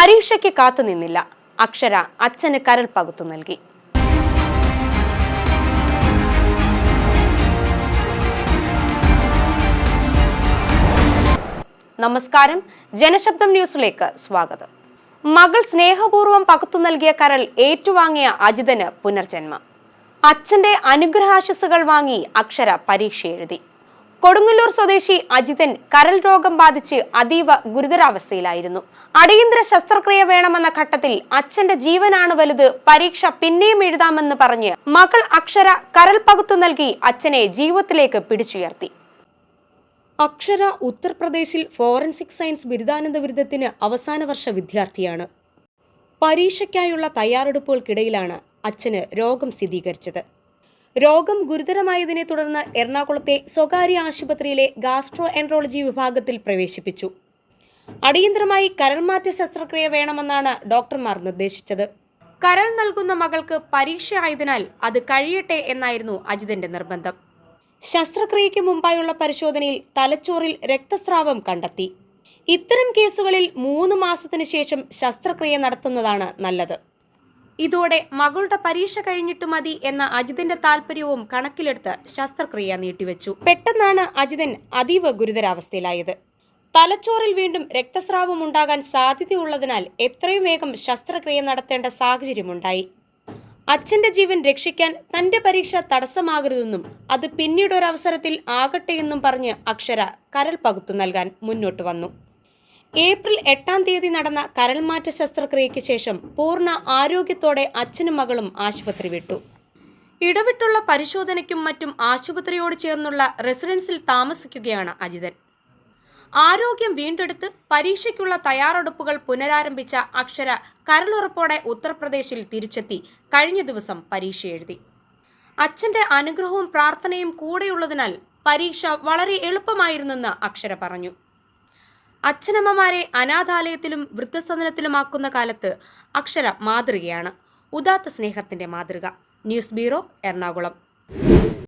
പരീക്ഷയ്ക്ക് കാത്തുനിന്നില്ല അക്ഷര അച്ഛന് കരൽ പകുത്തു നൽകി. നമസ്കാരം. ജനശബ്ദം ന്യൂസിലേക്ക് സ്വാഗതം. മകൾ സ്നേഹപൂർവം പകുത്തു നൽകിയ കരൾ ഏറ്റുവാങ്ങിയ അജിതന് പുനർജന്മം. അച്ഛന്റെ അനുഗ്രഹാശസ്സുകൾ വാങ്ങി അക്ഷര പരീക്ഷ എഴുതി കൊടുങ്ങല്ലൂർ സ്വദേശി അജിതൻ കരൽ രോഗം ബാധിച്ച് അതീവ ഗുരുതരാവസ്ഥയിലായിരുന്നു. അടിയന്തര ശസ്ത്രക്രിയ വേണമെന്ന ഘട്ടത്തിൽ അച്ഛന്റെ ജീവനാണ് വലുത് പരീക്ഷ പിന്നെയും എഴുതാമെന്ന് പറഞ്ഞ് മകൾ അക്ഷര കരൽ പകുത്തു നൽകി അച്ഛനെ ജീവിതത്തിലേക്ക് പിടിച്ചുയർത്തി. അക്ഷര ഉത്തർപ്രദേശിൽ ഫോറൻസിക് സയൻസ് ബിരുദാനന്ദ ബിരുദത്തിന് അവസാന വർഷ വിദ്യാർത്ഥിയാണ്. പരീക്ഷയ്ക്കായുള്ള തയ്യാറെടുപ്പുകൾക്കിടയിലാണ് അച്ഛന് രോഗം സ്ഥിരീകരിച്ചത്. രോഗം ഗുരുതരമായതിനെ തുടർന്ന് എറണാകുളത്തെ സ്വകാര്യ ആശുപത്രിയിലെ ഗാസ്ട്രോ എൻട്രോളജി വിഭാഗത്തിൽ പ്രവേശിപ്പിച്ചു. അടിയന്തരമായി കരൾമാറ്റ ശസ്ത്രക്രിയ വേണമെന്നാണ് ഡോക്ടർമാർ നിർദ്ദേശിച്ചത്. കരൾ നൽകുന്ന മകൾക്ക് പരീക്ഷ ആയതിനാൽ അത് കഴിയട്ടെ എന്നായിരുന്നു അജിതന്റെ നിർബന്ധം. ശസ്ത്രക്രിയയ്ക്ക് മുമ്പായുള്ള പരിശോധനയിൽ തലച്ചോറിൽ രക്തസ്രാവം കണ്ടെത്തി. ഇത്തരം കേസുകളിൽ മൂന്ന് മാസത്തിനു ശേഷം ശസ്ത്രക്രിയ നടത്തുന്നതാണ് നല്ലത്. ഇതോടെ മകളുടെ പരീക്ഷ കഴിഞ്ഞിട്ട് മതി എന്ന അജിതന്റെ താല്പര്യവും കണക്കിലെടുത്ത് ശസ്ത്രക്രിയ നീട്ടിവെച്ചു. പെട്ടെന്നാണ് അജിതൻ അതീവ ഗുരുതരാവസ്ഥയിലായത്. തലച്ചോറിൽ വീണ്ടും രക്തസ്രാവം ഉണ്ടാകാൻ സാധ്യതയുള്ളതിനാൽ എത്രയും വേഗം ശസ്ത്രക്രിയ നടത്തേണ്ട സാഹചര്യമുണ്ടായി. അച്ഛന്റെ ജീവൻ രക്ഷിക്കാൻ തന്റെ പരീക്ഷ തടസ്സമാകരുതെന്നും അത് പിന്നീടൊരവസരത്തിൽ ആകട്ടെയെന്നും പറഞ്ഞ് അക്ഷര കരൾ പകുത്തു നൽകാൻ മുന്നോട്ട് വന്നു. ഏപ്രിൽ എട്ടാം തീയതി നടന്ന കരൾമാറ്റ ശസ്ത്രക്രിയയ്ക്ക് ശേഷം പൂർണ ആരോഗ്യത്തോടെ അച്ഛനും മകളും ആശുപത്രി വിട്ടു. ഇടവിട്ടുള്ള പരിശോധനയ്ക്കും മറ്റും ആശുപത്രിയോട് ചേർന്നുള്ള റെസിഡൻസിൽ താമസിക്കുകയാണ് അജിതൻ. ആരോഗ്യം വീണ്ടെടുത്ത് പരീക്ഷയ്ക്കുള്ള തയ്യാറെടുപ്പുകൾ പുനരാരംഭിച്ച അക്ഷര കരളുറപ്പോടെ ഉത്തർപ്രദേശിൽ തിരിച്ചെത്തി കഴിഞ്ഞ ദിവസം പരീക്ഷ എഴുതി. അച്ഛന്റെ അനുഗ്രഹവും പ്രാർത്ഥനയും കൂടെയുള്ളതിനാൽ പരീക്ഷ വളരെ എളുപ്പമായിരുന്നെന്ന് അക്ഷര പറഞ്ഞു. അച്ഛനമ്മമാരെ അനാഥാലയത്തിലും വൃദ്ധസദനത്തിലുമാക്കുന്ന കാലത്ത് അക്ഷര മാതൃകയാണ്. ഉദാത്ത സ്നേഹത്തിന്റെ മാതൃക. News bureau Ernakulam.